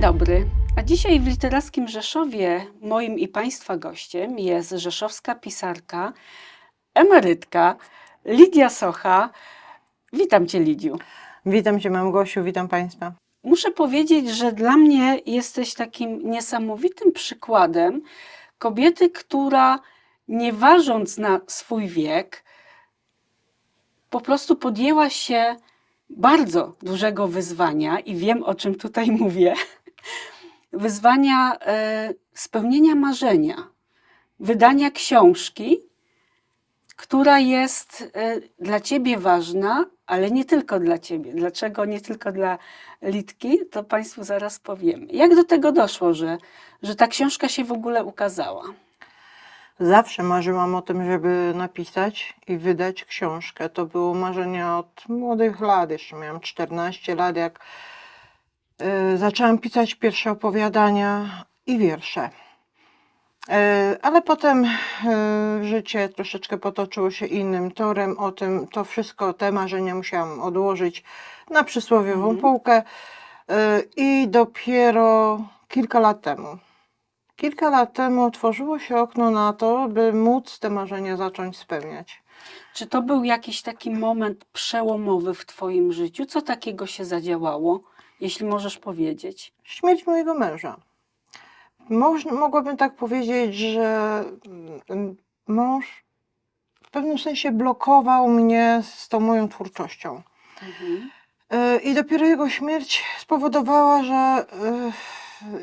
Dzień dobry. A dzisiaj w Literackim Rzeszowie moim i Państwa gościem jest rzeszowska pisarka, emerytka Lidia Socha. Witam Cię, Lidiu. Witam Cię, Małgosiu, witam Państwa. Muszę powiedzieć, że dla mnie jesteś takim niesamowitym przykładem kobiety, która nie ważąc na swój wiek, po prostu podjęła się bardzo dużego wyzwania i wiem o czym tutaj mówię. Wyzwania e, spełnienia marzenia, wydania książki, która jest e, dla ciebie ważna, ale nie tylko dla ciebie. Dlaczego nie tylko dla Litki, to Państwu zaraz powiem. Jak do tego doszło, że, że ta książka się w ogóle ukazała? Zawsze marzyłam o tym, żeby napisać i wydać książkę. To było marzenie od młodych lat. Jeszcze miałam 14 lat, jak zaczęłam pisać pierwsze opowiadania i wiersze. Y, ale potem y, życie troszeczkę potoczyło się innym torem. O tym, to wszystko, te marzenia musiałam odłożyć na przysłowiową Mhm. półkę. Y, I dopiero kilka lat temu, kilka lat temu otworzyło się okno na to, by móc te marzenia zacząć spełniać. Czy to był jakiś taki moment przełomowy w Twoim życiu? Co takiego się zadziałało, jeśli możesz powiedzieć? Śmierć mojego męża. Moż, mogłabym tak powiedzieć, że mm, mąż w pewnym sensie blokował mnie z tą moją twórczością. Mhm. Y, I dopiero jego śmierć spowodowała, że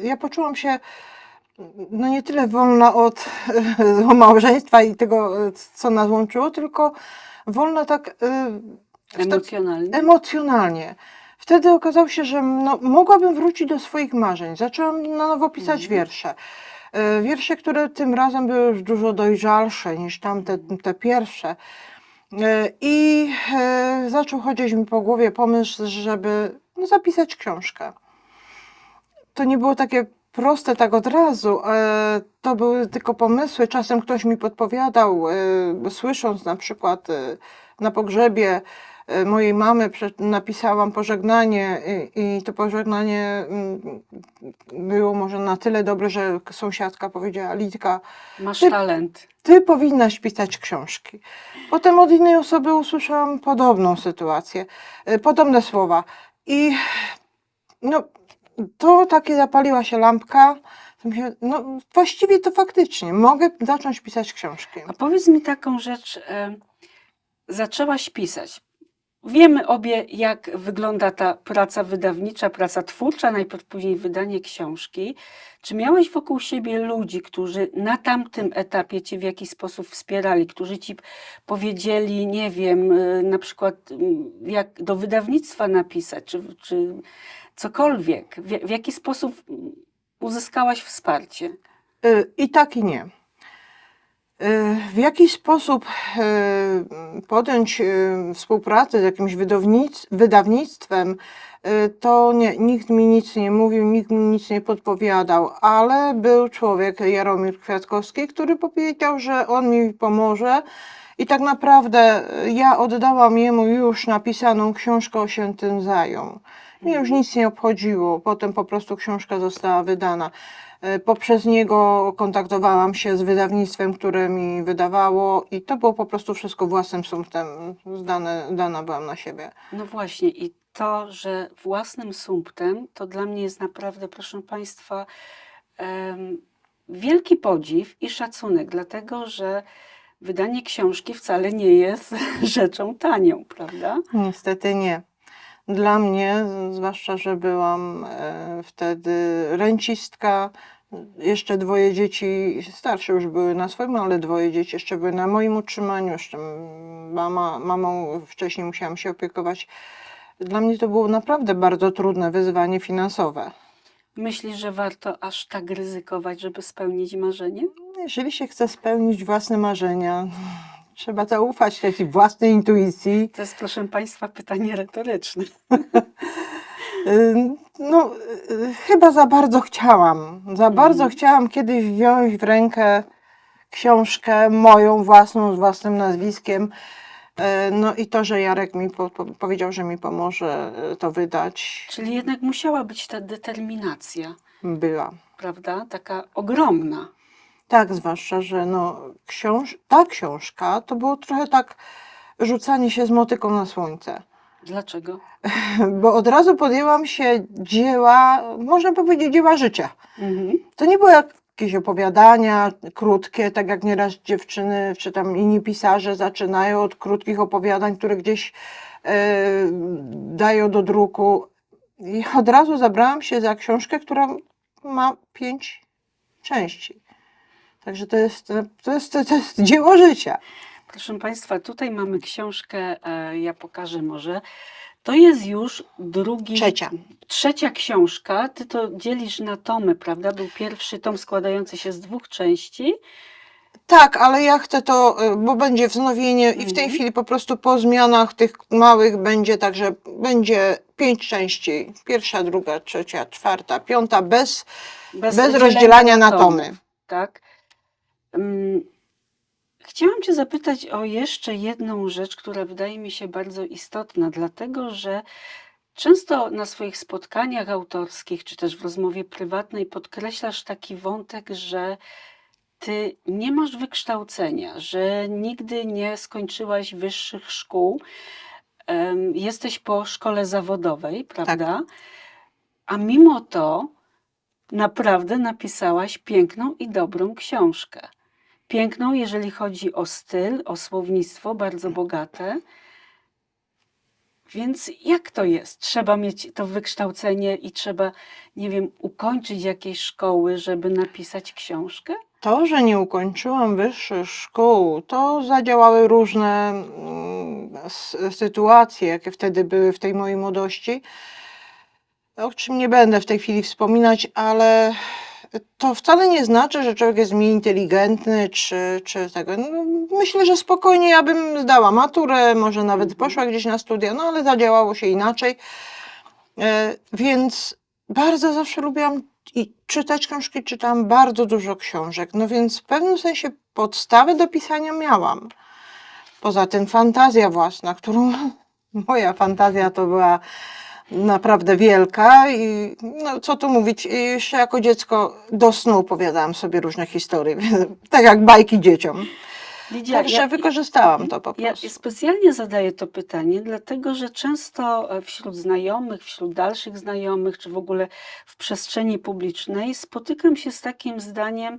y, ja poczułam się no nie tyle wolna od y, małżeństwa i tego, y, co nas łączyło, tylko wolna tak y, w tak Emocjonalnie? Wtedy okazało się, że no, mogłabym wrócić do swoich marzeń. Zaczęłam na nowo pisać Mhm. wiersze. Y, Wiersze, które tym razem były już dużo dojrzalsze niż tamte te pierwsze. Y, I y, zaczął chodzić mi po głowie pomysł, żeby no, zapisać książkę. To nie było takie proste tak od razu. e, To były tylko pomysły. Czasem ktoś mi podpowiadał, e, słysząc na przykład e, na pogrzebie e, mojej mamy napisałam pożegnanie i, i to pożegnanie mm, było może na tyle dobre, że sąsiadka powiedziała, Litka, Masz Ty- talent. ty powinnaś pisać książki. Potem od innej osoby usłyszałam podobną sytuację, e, podobne słowa. I no, to takie zapaliła się lampka. No, właściwie to faktycznie mogę zacząć pisać książki. A powiedz mi taką rzecz. E, zaczęłaś pisać. Wiemy obie, jak wygląda ta praca wydawnicza, praca twórcza, najpierw później wydanie książki. Czy miałeś wokół siebie ludzi, którzy na tamtym etapie cię w jakiś sposób wspierali, którzy ci powiedzieli, nie wiem, e, na przykład mm, jak do wydawnictwa napisać, czy, czy cokolwiek? W, w jaki sposób uzyskałaś wsparcie? Y, I tak i nie. Y, W jaki sposób y, podjąć y, współpracę z jakimś wydawnic- wydawnictwem, to nie, nikt mi nic nie mówił, nikt mi nic nie podpowiadał, ale był człowiek, Jaromir Kwiatkowski, który powiedział, że on mi pomoże. I tak naprawdę ja oddałam jemu już napisaną książkę, on się tym zajął. Mnie już nic nie obchodziło. Potem po prostu książka została wydana. E, Poprzez niego kontaktowałam się z wydawnictwem, które mi wydawało, i to było po prostu wszystko własnym sumptem. Zdane, dana byłam na siebie. No właśnie, i to, że własnym sumptem, to dla mnie jest naprawdę, proszę Państwa, em, wielki podziw i szacunek, dlatego że wydanie książki wcale nie jest rzeczą tanią, prawda? Niestety nie. Dla mnie, zwłaszcza, że byłam e, wtedy rencistka, jeszcze dwoje dzieci, starsze już były na swoim, ale dwoje dzieci jeszcze były na moim utrzymaniu, jeszcze mama, mamą wcześniej musiałam się opiekować. Dla mnie to było naprawdę bardzo trudne wyzwanie finansowe. Myślisz, że warto aż tak ryzykować, żeby spełnić marzenie? Jeżeli się chce spełnić własne marzenia, trzeba zaufać tej własnej intuicji. To jest, proszę Państwa, pytanie retoryczne. No, chyba za bardzo chciałam. Za bardzo Mhm. chciałam kiedyś wziąć w rękę książkę moją własną, z własnym nazwiskiem. E, No i to, że Jarek mi po, po, powiedział, że mi pomoże e, to wydać, Czyli jednak musiała być ta determinacja, była. prawda? Taka ogromna. Tak, zwłaszcza, że no, książ ta książka to było trochę tak rzucanie się z motyką na słońce. Dlaczego? Bo od razu podjęłam się dzieła, można powiedzieć, dzieła życia. Mhm. To nie były jakieś opowiadania krótkie, tak jak nieraz dziewczyny czy tam inni pisarze zaczynają od krótkich opowiadań, które gdzieś e, dają do druku. I od razu zabrałam się za książkę, która ma pięć części. Także to jest, to jest, to jest dzieło życia. Proszę Państwa, tutaj mamy książkę, e, ja pokażę może. To jest już drugi. Trzecia. Trzecia książka. Ty to dzielisz na tomy, prawda? Był pierwszy tom składający się z dwóch części. Tak, ale ja chcę to, y, bo będzie wznowienie i w tej Mhm. chwili po prostu po zmianach tych małych będzie tak, że będzie pięć części. Pierwsza, druga, trzecia, czwarta, piąta, bez, bez, rozdzielania na tomy. Tak. Chciałam Cię zapytać o jeszcze jedną rzecz, która wydaje mi się bardzo istotna, dlatego że często na swoich spotkaniach autorskich, czy też w rozmowie prywatnej podkreślasz taki wątek, że Ty nie masz wykształcenia, że nigdy nie skończyłaś wyższych szkół, em, jesteś po szkole zawodowej, prawda? A mimo to naprawdę napisałaś piękną i dobrą książkę. Piękną, jeżeli chodzi o styl, o słownictwo, bardzo bogate. Więc jak to jest? Trzeba mieć to wykształcenie i trzeba, nie wiem, ukończyć jakieś szkoły, żeby napisać książkę? To, że nie ukończyłam wyższych szkół, to zadziałały różne mm, sytuacje, jakie wtedy były w tej mojej młodości, o czym nie będę w tej chwili wspominać, ale to wcale nie znaczy, że człowiek jest mniej inteligentny, czy, czy tego. No, myślę, że spokojnie ja bym zdała maturę, może nawet Mhm. poszła gdzieś na studia, no ale zadziałało się inaczej. E, Więc bardzo zawsze lubiłam i czytać książki, czytałam bardzo dużo książek, no więc w pewnym sensie podstawy do pisania miałam. Poza tym fantazja własna, którą moja fantazja to była naprawdę wielka i no, co tu mówić, i jeszcze jako dziecko do snu opowiadałam sobie różne historie, tak jak bajki dzieciom. Lidia, Także wykorzystałam to po Ja prostu. specjalnie zadaję to pytanie, dlatego że często e, wśród znajomych, wśród dalszych znajomych, czy w ogóle w przestrzeni publicznej spotykam się z takim zdaniem,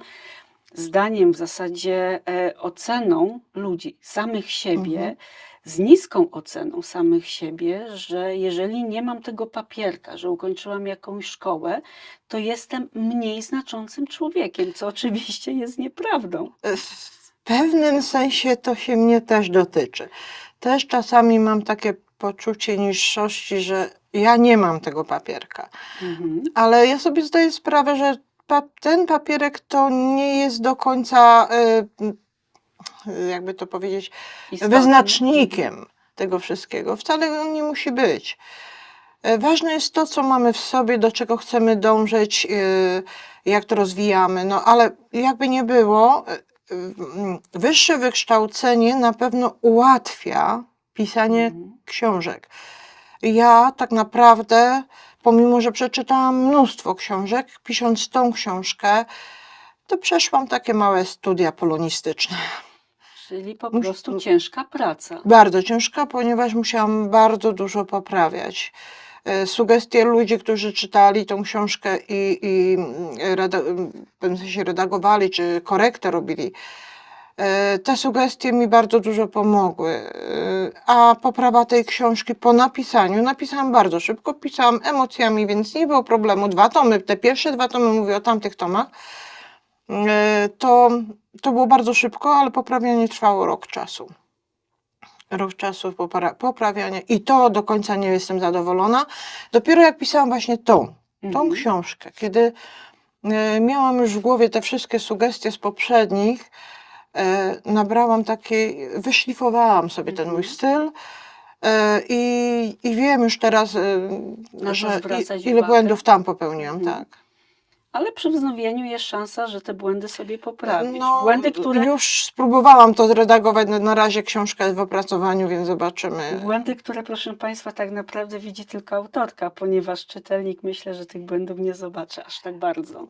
zdaniem w zasadzie e, oceną ludzi, samych siebie, Mhm. z niską oceną samych siebie, że jeżeli nie mam tego papierka, że ukończyłam jakąś szkołę, to jestem mniej znaczącym człowiekiem, co oczywiście jest nieprawdą. W pewnym sensie to się mnie też dotyczy. Też czasami mam takie poczucie niższości, że ja nie mam tego papierka. Mhm. Ale ja sobie zdaję sprawę, że pa ten papierek to nie jest do końca, y, y, jakby to powiedzieć, Istotny. wyznacznikiem tego wszystkiego. Wcale on nie musi być. E, Ważne jest to, co mamy w sobie, do czego chcemy dążyć, y, jak to rozwijamy. No ale jakby nie było, y, wyższe wykształcenie na pewno ułatwia pisanie Mhm. książek. Ja tak naprawdę, pomimo że przeczytałam mnóstwo książek, pisząc tą książkę, to przeszłam takie małe studia polonistyczne. Czyli po Mus- prostu ciężka praca. Bardzo ciężka, ponieważ musiałam bardzo dużo poprawiać. E, Sugestie ludzi, którzy czytali tą książkę i, i reda, w pewnym sensie redagowali, czy korektę robili, te sugestie mi bardzo dużo pomogły. E, A poprawa tej książki po napisaniu, napisałam bardzo szybko, pisałam emocjami, więc nie było problemu. Dwa tomy, te pierwsze dwa tomy, mówię o tamtych tomach, e, to, to było bardzo szybko, ale poprawianie trwało rok czasu. Rok czasu popra- poprawiania i to do końca nie jestem zadowolona. Dopiero jak pisałam właśnie tą, tą Mhm. książkę, kiedy e, miałam już w głowie te wszystkie sugestie z poprzednich, e, nabrałam takiej, wyszlifowałam sobie ten mój Mhm. styl e, i, i wiem już teraz, e, Na że zwracać ile uwagę. błędów tam popełniłam, Mhm. tak. ale przy wznowieniu jest szansa, że te błędy sobie poprawisz. No, błędy, które, Już spróbowałam to zredagować, na- na razie książka jest w opracowaniu, więc zobaczymy. błędy, które, proszę Państwa, tak naprawdę widzi tylko autorka, ponieważ czytelnik myślę, że tych błędów nie zobaczy aż tak bardzo.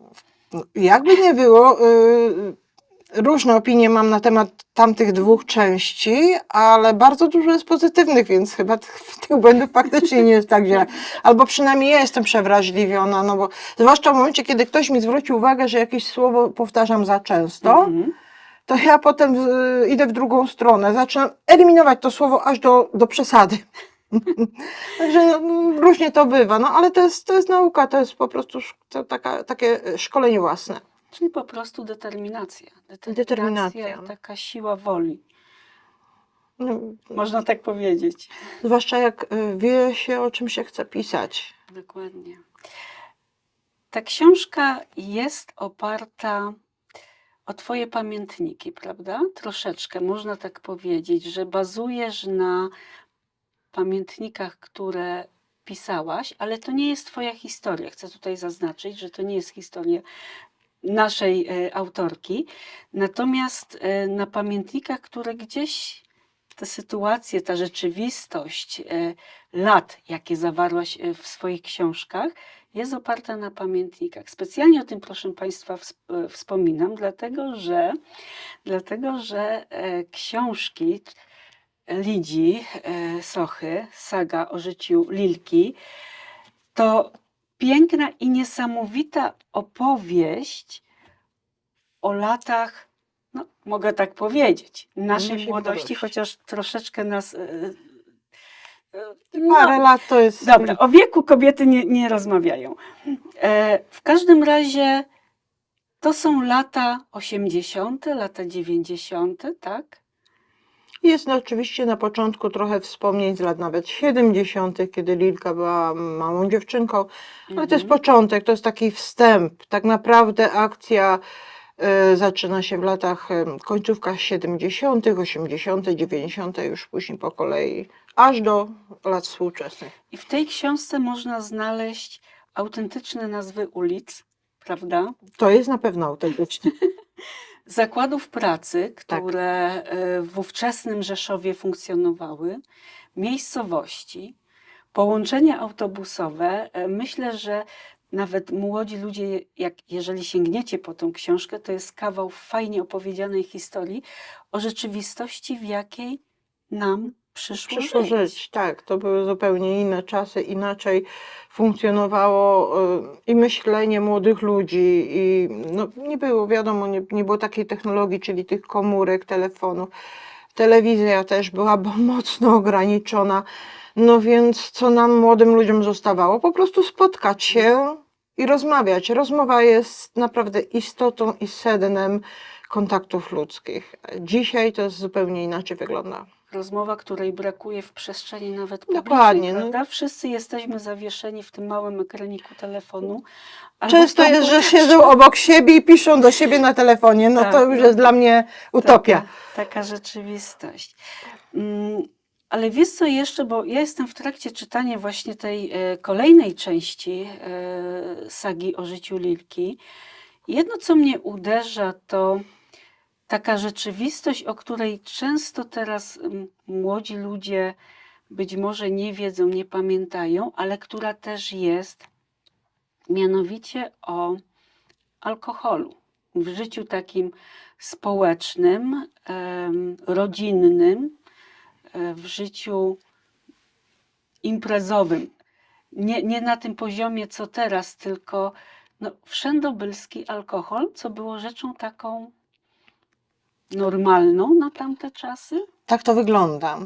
No, Jakby nie było, y, różne opinie mam na temat tamtych dwóch części, ale bardzo dużo jest pozytywnych, więc chyba tych, błędów faktycznie nie jest tak źle. Albo przynajmniej ja jestem przewrażliwiona, no bo zwłaszcza w momencie, kiedy ktoś mi zwróci uwagę, że jakieś słowo powtarzam za często, Mhm. to ja potem y, idę w drugą stronę, zaczynam eliminować to słowo aż do, do przesady. Także no, różnie to bywa, no ale to jest, to jest nauka, to jest po prostu to taka, takie szkolenie własne. Czyli po prostu determinacja. Determinacja. Taka siła woli, No, można tak powiedzieć. zwłaszcza jak y, wie się, o czym się chce pisać. Dokładnie. Ta książka jest oparta o Twoje pamiętniki, prawda? Troszeczkę można tak powiedzieć, że bazujesz na pamiętnikach, które pisałaś, ale to nie jest Twoja historia. Chcę tutaj zaznaczyć, że to nie jest historia naszej e, autorki. Natomiast e, na pamiętnikach, które gdzieś te sytuacje, ta rzeczywistość e, lat, jakie zawarłaś w swoich książkach, jest oparta na pamiętnikach. Specjalnie o tym, proszę Państwa, wsp- wspominam, dlatego że, dlatego, że książki Lidii e, Sochy, saga o życiu Lilki, to piękna i niesamowita opowieść o latach, no, mogę tak powiedzieć, naszej młodości, chociaż troszeczkę nas. e, e, Parę no, lat to jest. Dobra, o wieku kobiety nie, nie rozmawiają. E, w każdym razie to są lata 80., lata 90., tak? Jest no, oczywiście na początku trochę wspomnień z lat nawet 70., kiedy Lilka była małą dziewczynką, ale to jest Mhm. początek, to jest taki wstęp. Tak naprawdę akcja e, zaczyna się w latach e, końcówkach 70., 80., 90., już później po kolei, aż do lat współczesnych. I w tej książce można znaleźć autentyczne nazwy ulic, prawda? To jest na pewno autentyczne. Zakładów pracy, Tak. które e, w ówczesnym Rzeszowie funkcjonowały, miejscowości, połączenia autobusowe. E, Myślę, że nawet młodzi ludzie, jak, jeżeli sięgniecie po tą książkę, to jest kawał fajnie opowiedzianej historii o rzeczywistości, w jakiej nam przyszło, Przyszło żyć. żyć, tak. To były zupełnie inne czasy, inaczej funkcjonowało y, i myślenie młodych ludzi, i no, nie było, wiadomo, nie, nie było takiej technologii, czyli tych komórek, telefonów. Telewizja też była mocno ograniczona. No więc co nam, młodym ludziom zostawało? Po prostu spotkać się i rozmawiać. Rozmowa jest naprawdę istotą i sednem kontaktów ludzkich. Dzisiaj to zupełnie inaczej wygląda. Rozmowa, której brakuje w przestrzeni nawet Dokładnie, publicznej, no. prawda? Wszyscy jesteśmy zawieszeni w tym małym ekraniku telefonu. albo Często w jest, że siedzą obok siebie i piszą do siebie na telefonie. No Tak, to już no. jest dla mnie utopia. Taka, taka rzeczywistość. Mm, Ale wiesz co jeszcze, bo ja jestem w trakcie czytania właśnie tej e, kolejnej części e, sagi o życiu Lilki. Jedno, co mnie uderza, to taka rzeczywistość, o której często teraz młodzi ludzie być może nie wiedzą, nie pamiętają, ale która też jest, mianowicie o alkoholu w życiu takim społecznym, rodzinnym, e, w życiu imprezowym. Nie, nie na tym poziomie co teraz, tylko no, wszędobylski alkohol, co było rzeczą taką normalną na tamte czasy. Tak to wygląda.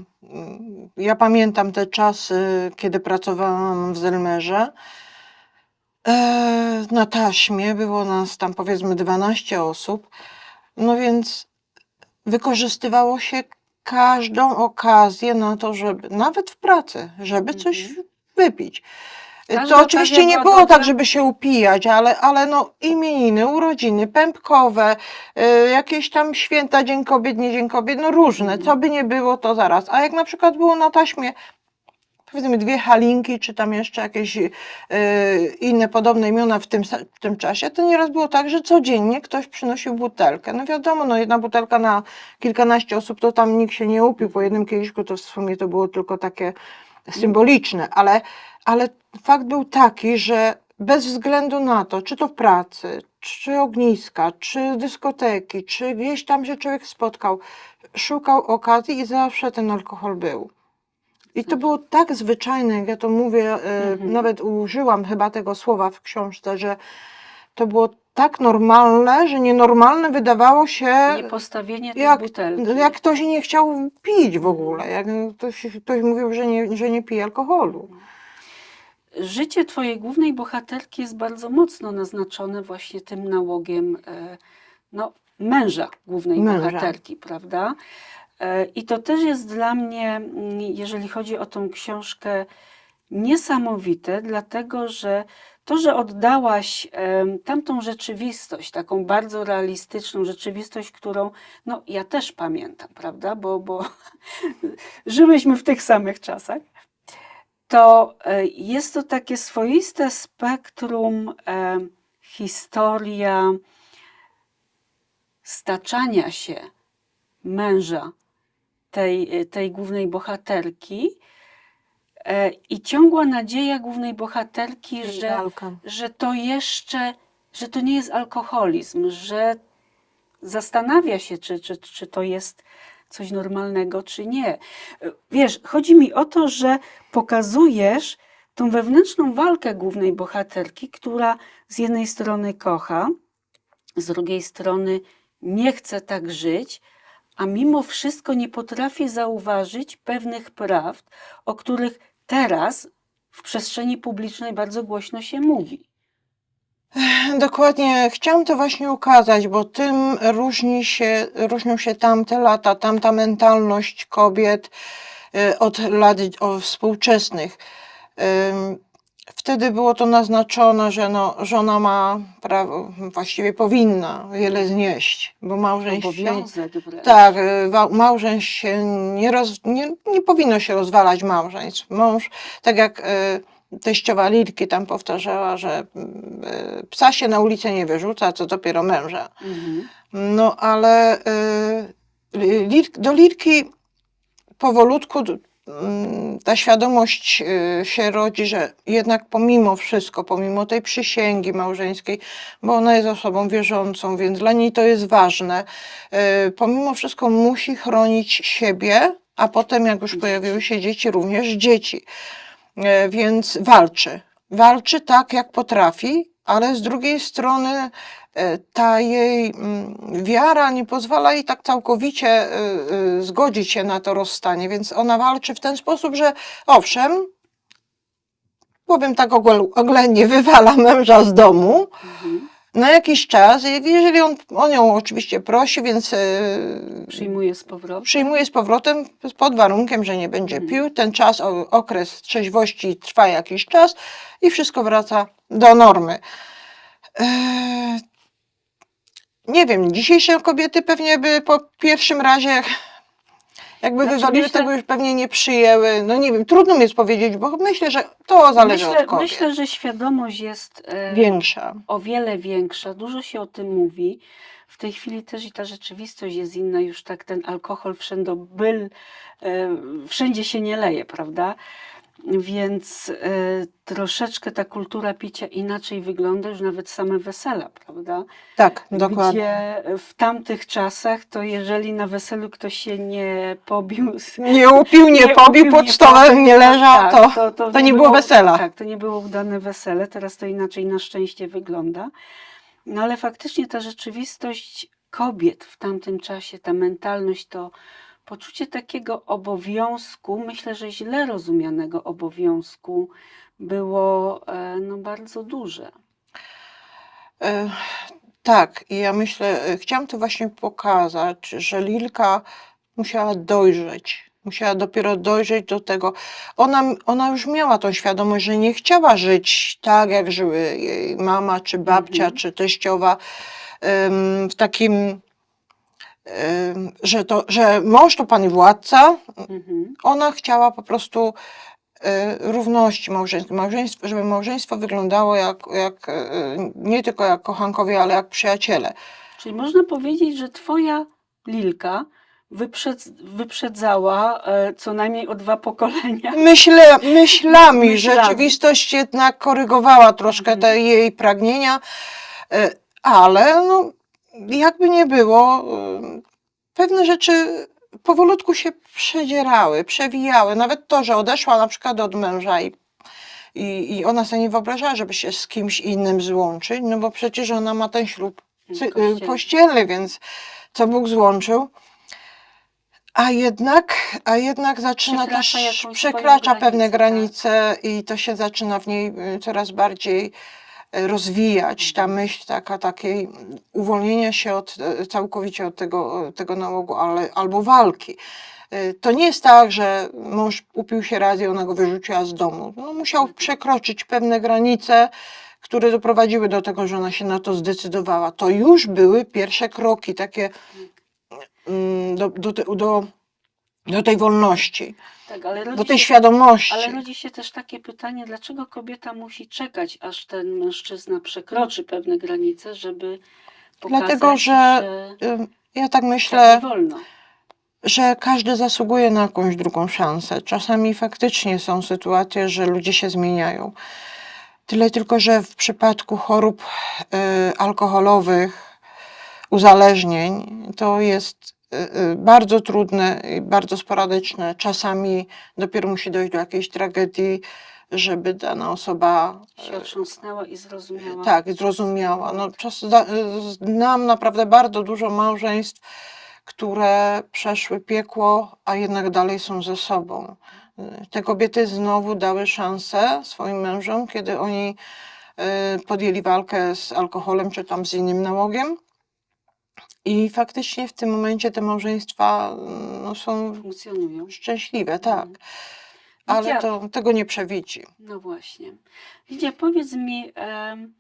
Ja pamiętam te czasy, kiedy pracowałam w Zelmerze. E, Na taśmie było nas tam powiedzmy 12 osób. No więc wykorzystywało się każdą okazję na to, żeby nawet w pracy, żeby coś Mhm. wypić. To oczywiście okazja nie była było dobra. tak, żeby się upijać, ale, ale no imieniny, urodziny, pępkowe, y, jakieś tam święta, Dzień Kobiet, nie Dzień Kobiet, no różne, co by nie było, to zaraz. A jak na przykład było na taśmie powiedzmy dwie halinki, czy tam jeszcze jakieś e, inne podobne imiona w tym, sa- w tym czasie, to nieraz było tak, że codziennie ktoś przynosił butelkę. No wiadomo, no jedna butelka na kilkanaście osób, to tam nikt się nie upił, po jednym kieliszku to w sumie to było tylko takie symboliczne, ale, ale fakt był taki, że bez względu na to, czy to w pracy, czy ogniska, czy dyskoteki, czy gdzieś tam się człowiek spotkał, szukał okazji i zawsze ten alkohol był. I to było tak zwyczajne, jak ja to mówię, e, Mhm. nawet użyłam chyba tego słowa w książce, że to było tak normalne, że nienormalne wydawało się, Nie postawienie tej jak, butelki. jak ktoś nie chciał pić w ogóle, jak ktoś, ktoś mówił, że nie, że nie pije alkoholu. Życie twojej głównej bohaterki jest bardzo mocno naznaczone właśnie tym nałogiem e, no, męża głównej Męża. bohaterki, prawda? E, I to też jest dla mnie, mm, jeżeli chodzi o tą książkę, niesamowite, dlatego że to, że oddałaś tamtą rzeczywistość, taką bardzo realistyczną rzeczywistość, którą no, ja też pamiętam, prawda? Bo, bo żyłyśmy w tych samych czasach to e, jest to takie swoiste spektrum e, historia staczania się męża tej, e, tej głównej bohaterki e, i ciągła nadzieja głównej bohaterki, że, że to jeszcze, że to nie jest alkoholizm, że zastanawia się, czy, czy, czy to jest coś normalnego, czy nie. Wiesz, chodzi mi o to, że pokazujesz tą wewnętrzną walkę głównej bohaterki, która z jednej strony kocha, z drugiej strony nie chce tak żyć, a mimo wszystko nie potrafi zauważyć pewnych prawd, o których teraz w przestrzeni publicznej bardzo głośno się mówi. Dokładnie, chciałam to właśnie ukazać, bo tym różni się, różnią się tamte lata, tamta mentalność kobiet y, od lat współczesnych. Wtedy było to naznaczone, że no, żona ma prawo, właściwie powinna wiele znieść, bo małżeństwo się, tak, y, małżeństw się nie, roz, nie, nie powinno się rozwalać małżeństw. Mąż, tak jak y, teściowa Lilki tam powtarzała, że y, psa się na ulicę nie wyrzuca, co dopiero męża. Mhm. No ale y, do Lilki powolutku mm, ta świadomość y, się rodzi, że jednak pomimo wszystko, pomimo tej przysięgi małżeńskiej, bo ona jest osobą wierzącą, więc dla niej to jest ważne, pomimo wszystko musi chronić siebie, a potem jak już pojawiły się dzieci, również dzieci. E, Więc walczy. Walczy tak, jak potrafi, ale z drugiej strony e, ta jej mm, wiara nie pozwala jej tak całkowicie e, zgodzić się na to rozstanie, więc ona walczy w ten sposób, że owszem, powiem tak oględnie, wywala męża z domu Mhm. Na jakiś czas, je- jeżeli on, on ją oczywiście prosi, więc e, Przyjmuje z powrotem. przyjmuje z powrotem pod warunkiem, że nie będzie Mhm. pił. Ten czas, o- okres trzeźwości trwa jakiś czas i wszystko wraca do normy. Eee, nie wiem, dzisiejsze kobiety pewnie by po pierwszym razie jakby Znaczy, wywaliły myślę- tego już pewnie nie przyjęły. No nie wiem, trudno mi jest powiedzieć, bo myślę, że to zależy myślę, od kobiet. myślę, że świadomość jest e, Większa. o wiele większa. Dużo się o tym mówi. W tej chwili też i ta rzeczywistość jest inna. Już tak ten alkohol wszędzie byl, e, wszędzie się nie leje, prawda? Więc e, troszeczkę ta kultura picia inaczej wygląda, już nawet same wesela, prawda? Tak, dokładnie. Gdzie w tamtych czasach, to jeżeli na weselu ktoś się nie pobił, Nie upił, nie, nie pobił, pod pobił, nie leżał, tak, to, to nie było wesela. Tak, to nie było udane wesele, teraz to inaczej na szczęście wygląda. No ale faktycznie ta rzeczywistość kobiet w tamtym czasie, ta mentalność, to poczucie takiego obowiązku, myślę, że źle rozumianego obowiązku, było e, no, bardzo duże. E, Tak, i ja myślę, e, chciałam to właśnie pokazać, że Lilka musiała dojrzeć. Musiała dopiero dojrzeć do tego. Ona, ona już miała tą świadomość, że nie chciała żyć tak, jak żyły jej mama, czy babcia, Mhm. czy teściowa, w takim, że, to, że mąż to pan i władca. Mhm. Ona chciała po prostu e, równości małżeńskiej, małżeństwo, żeby małżeństwo wyglądało jak, jak e, nie tylko jak kochankowie, ale jak przyjaciele. Czyli można powiedzieć, że twoja Lilka wyprzedz, wyprzedzała e, co najmniej o dwa pokolenia. Myślę, myślami, Myślami. rzeczywistość jednak korygowała troszkę te Mhm. jej pragnienia, e, ale no, jakby nie było, e, pewne rzeczy powolutku się przedzierały, przewijały. Nawet to, że odeszła na przykład od męża i, i, i ona sobie nie wyobrażała, żeby się z kimś innym złączyć, no bo przecież ona ma ten ślub cy- y, Kościelny. kościelny, więc co Bóg złączył. A jednak, a jednak zaczyna Przekracza też, przekracza pewne granicę, tak? granice i to się zaczyna w niej y, coraz bardziej y, rozwijać. Ta myśl taka, takiej uwolnienia się od, y, całkowicie od tego, tego nałogu, ale, albo walki. Y, To nie jest tak, że mąż upił się raz i ona go wyrzuciła z domu. No, musiał przekroczyć pewne granice, które doprowadziły do tego, że ona się na to zdecydowała. To już były pierwsze kroki takie mm, do, do, do, do tej wolności, Tak, ale do rodzi tej się, świadomości. ale rodzi się też takie pytanie, dlaczego kobieta musi czekać, aż ten mężczyzna przekroczy pewne granice, żeby pokazać, Dlatego, że że Ym, Ja tak tak myślę, nie wolno. że każdy zasługuje na jakąś drugą szansę. Czasami faktycznie są sytuacje, że ludzie się zmieniają. Tyle tylko, że w przypadku chorób y, alkoholowych, uzależnień, to jest bardzo trudne i bardzo sporadyczne. Czasami dopiero musi dojść do jakiejś tragedii, żeby dana osoba Się otrząsnęła i zrozumiała. tak, zrozumiała. No, czas, zda- znam naprawdę bardzo dużo małżeństw, które przeszły piekło, a jednak dalej są ze sobą. Te kobiety znowu dały szansę swoim mężom, kiedy oni y, podjęli walkę z alkoholem czy tam z innym nałogiem. I faktycznie w tym momencie te małżeństwa no, są Funkcjonują. szczęśliwe, tak. Mhm. Ale to, tego nie przewidzi. No właśnie. Lidia, powiedz mi, em,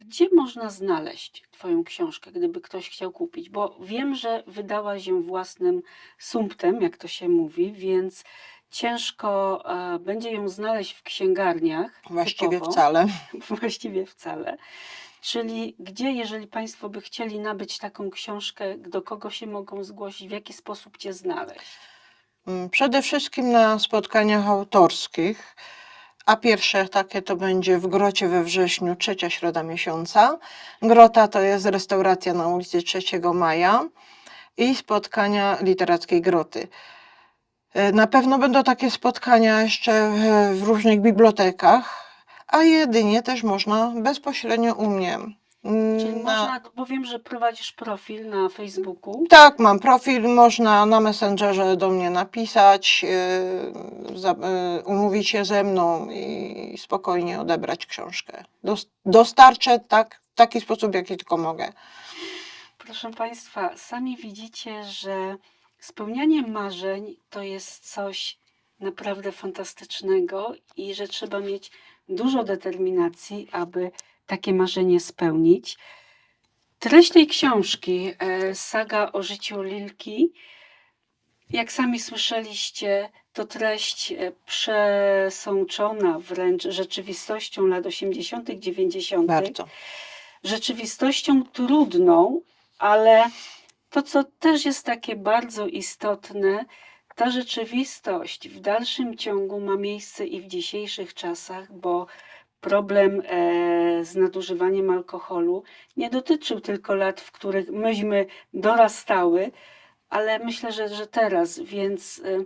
gdzie można znaleźć Twoją książkę, gdyby ktoś chciał kupić? Bo wiem, że wydałaś ją własnym sumptem, jak to się mówi, więc ciężko e, będzie ją znaleźć w księgarniach. Właściwie typowo. wcale. Właściwie wcale. Czyli gdzie, jeżeli Państwo by chcieli nabyć taką książkę, do kogo się mogą zgłosić, w jaki sposób Cię znaleźć? Mm, Przede wszystkim na spotkaniach autorskich, a pierwsze takie to będzie w Grocie we wrześniu, trzecia środa miesiąca. Grota to jest restauracja na ulicy 3 Maja i spotkania literackiej Groty. E, Na pewno będą takie spotkania jeszcze w, w różnych bibliotekach, a jedynie też można bezpośrednio u mnie. Czyli na- można, bo wiem, że prowadzisz profil na Facebooku. Tak, mam profil, można na Messengerze do mnie napisać, yy, za, yy, umówić się ze mną i spokojnie odebrać książkę. Dos, dostarczę tak, w taki sposób, jaki tylko mogę. Proszę Państwa, sami widzicie, że spełnianie marzeń to jest coś naprawdę fantastycznego i że trzeba mieć dużo determinacji, aby takie marzenie spełnić. Treść tej książki, e, saga o życiu Lilki, jak sami słyszeliście, to treść e, przesączona wręcz rzeczywistością lat 80., 90 Bardzo. rzeczywistością trudną, ale to, co też jest takie bardzo istotne, ta rzeczywistość w dalszym ciągu ma miejsce i w dzisiejszych czasach, bo problem e, z nadużywaniem alkoholu nie dotyczył tylko lat, w których myśmy dorastały, ale myślę, że, że teraz, więc e,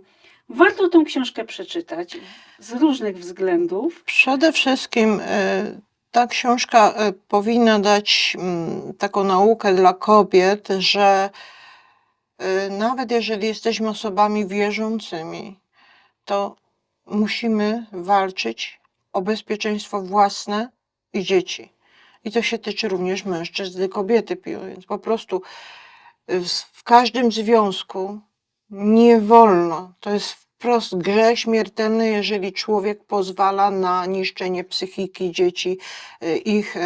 warto tą książkę przeczytać z różnych względów. Przede wszystkim e, ta książka powinna dać mm, taką naukę dla kobiet, że nawet jeżeli jesteśmy osobami wierzącymi, to musimy walczyć o bezpieczeństwo własne i dzieci. I to się tyczy również mężczyzn i kobiety, piją, więc po prostu y, w każdym związku nie wolno, to jest wprost grzech śmiertelny, jeżeli człowiek pozwala na niszczenie psychiki dzieci, y, ich, y,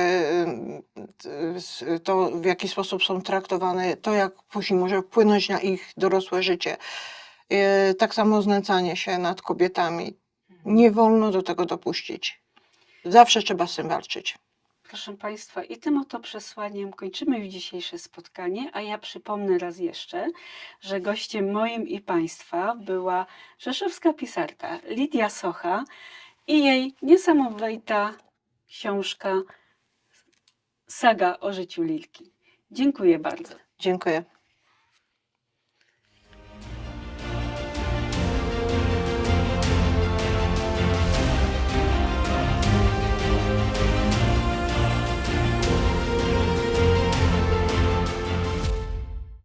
y, to w jaki sposób są traktowane, to jak później może wpłynąć na ich dorosłe życie. tak samo znęcanie się nad kobietami. Nie wolno do tego dopuścić. Zawsze trzeba z tym walczyć. Proszę Państwa, i tym oto przesłaniem kończymy już dzisiejsze spotkanie, a ja przypomnę raz jeszcze, że gościem moim i Państwa była rzeszowska pisarka Lidia Socha i jej niesamowita książka Saga o życiu Lilki. Dziękuję bardzo. Dziękuję.